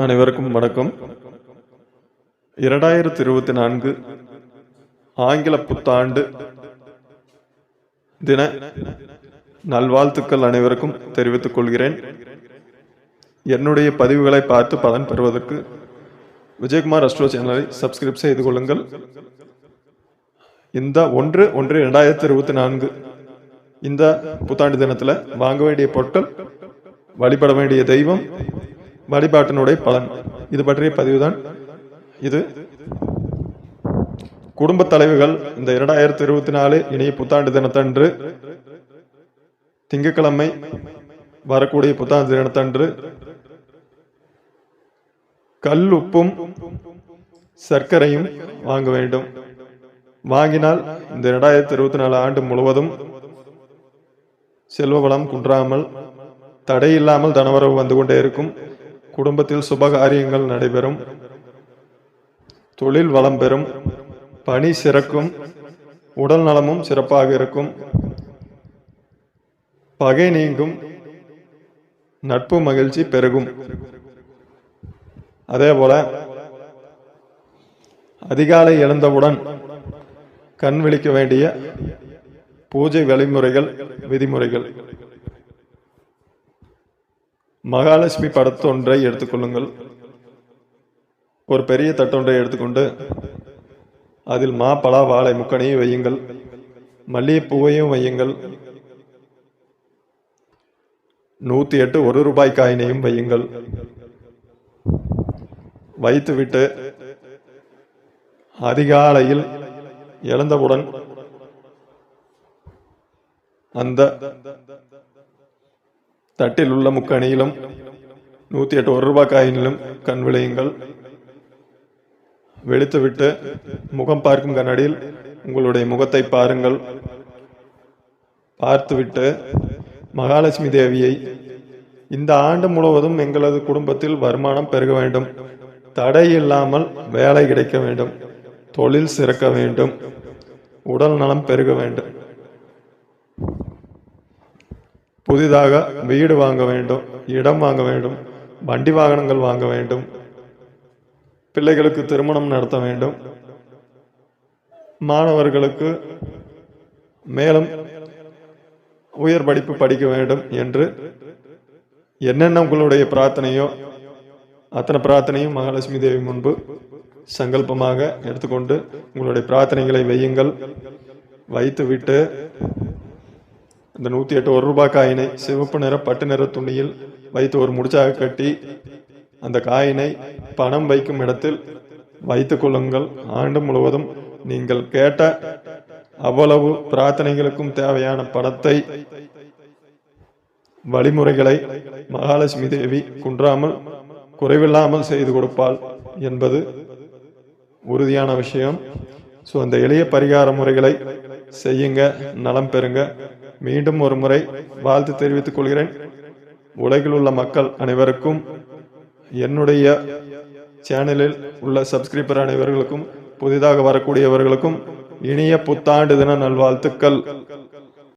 அனைவருக்கும் வணக்கம். இரண்டாயிரத்தி இருபத்தி நான்கு ஆங்கில புத்தாண்டு தின நல்வாழ்த்துக்கள் அனைவருக்கும் தெரிவித்துக் கொள்கிறேன். என்னுடைய பதிவுகளை பார்த்து பலன் பெறுவதற்கு விஜயகுமார் அஸ்ட்ரோ சேனலை சப்ஸ்கிரைப் செய்து கொள்ளுங்கள். இந்த ஒன்று ஒன்று இரண்டாயிரத்தி இருபத்தி நான்கு இந்த புத்தாண்டு தினத்தில் வாங்க வேண்டிய பொருட்கள் வழிபட வேண்டிய தெய்வம் வழிபாட்டினுடைய பலன். இது பற்றிய பதிவுதான். இது குடும்ப தலைவர்கள் இந்த இரண்டாயிரத்தி இருபத்தி நாலு இணைய புத்தாண்டு தினத்தன்று திங்கட்கிழமை வரக்கூடிய புத்தாண்டு தினத்தன்று கல் உப்பும் சர்க்கரையும் வாங்க வேண்டும். வாங்கினால் இந்த இரண்டாயிரத்தி இருபத்தி நாலு ஆண்டு முழுவதும் செல்வ வளம் குன்றாமல் தடையில்லாமல் தனவரவு வந்து கொண்டே இருக்கும். குடும்பத்தில் சுபகாரியங்கள் நடைபெறும். தொழில் வளம் பெறும். பணி சிறக்கும். உடல் நலமும் சிறப்பாக இருக்கும். பகை நீங்கும். நட்பு மகிழ்ச்சி பெருகும். அதே போல அதிகாலை எழுந்தவுடன் கண் விழிக்க வேண்டிய பூஜை வழிமுறைகள் விதிமுறைகள். மகாலட்சுமி படத்தொன்றை எடுத்துக்கொள்ளுங்கள். ஒரு பெரிய தட்டொன்றை எடுத்துக்கொண்டு அதில் மா பலா வாழை முக்கனையும் வையுங்கள். மல்லிகைப்பூவையும் வையுங்கள். நூற்றி எட்டு ஒரு ரூபாய் காயினையும் வையுங்கள். வைத்துவிட்டு அதிகாலையில் எழுந்தவுடன் அந்த தட்டில் உள்ள முக்கணியிலும் நூத்தி எட்டு ஒரு ரூபாய் காயினிலும் கண் விளையுங்கள் வெளுத்துவிட்டு முகம் பார்க்கும் கண்ணாடியில் உங்களுடைய முகத்தை பாருங்கள். பார்த்துவிட்டு மகாலட்சுமி தேவியை இந்த ஆண்டு முழுவதும் எங்களது குடும்பத்தில் வருமானம் பெருக வேண்டும். தடை இல்லாமல் வேலை கிடைக்க வேண்டும். தொழில் சிறக்க வேண்டும். உடல் நலம் பெருக வேண்டும். புதிதாக வீடு வாங்க வேண்டும் இடம் வாங்க வேண்டும் வண்டி வாகனங்கள் வாங்க வேண்டும் பிள்ளைகளுக்கு திருமணம் நடத்த வேண்டும். மாணவர்களுக்கு மேலும் உயர் படிப்பு படிக்க வேண்டும் என்று என்னென்ன உங்களுடைய பிரார்த்தனையோ அத்தனை பிரார்த்தனையும் மகாலட்சுமி தேவி முன்பு சங்கல்பமாக எடுத்துக்கொண்டு உங்களுடைய பிரார்த்தனைகளை வையுங்கள். வைத்துவிட்டு இந்த நூத்தி எட்டு ஒரு ரூபாய் காயினை சிவப்பு நிற பட்டு நிற துணியில் வைத்து ஒரு முடிச்சாக கட்டி அந்த காயினை பணம் வைக்கும் இடத்தில் வைத்து கொள்ளுங்கள். ஆண்டு முழுவதும் நீங்கள் கேட்ட அவ்வளவு பிரார்த்தனைகளுக்கும் தேவையான பணத்தை வழிமுறைகளை மகாலட்சுமி தேவி குன்றாமல் குறைவில்லாமல் செய்து கொடுப்பாள் என்பது உறுதியான விஷயம். ஸோ அந்த எளிய பரிகார முறைகளை செய்யுங்க நலம் பெறுங்க. மீண்டும் ஒரு முறை வாழ்த்து தெரிவித்துக் கொள்கிறேன். உலகில் உள்ள மக்கள் அனைவருக்கும் என்னுடைய சேனலில் உள்ள சப்ஸ்கிரைபர் அனைவர்களுக்கும் புதிதாக வரக்கூடியவர்களுக்கும் இனிய புத்தாண்டு தின நல்வாழ்த்துக்கள்.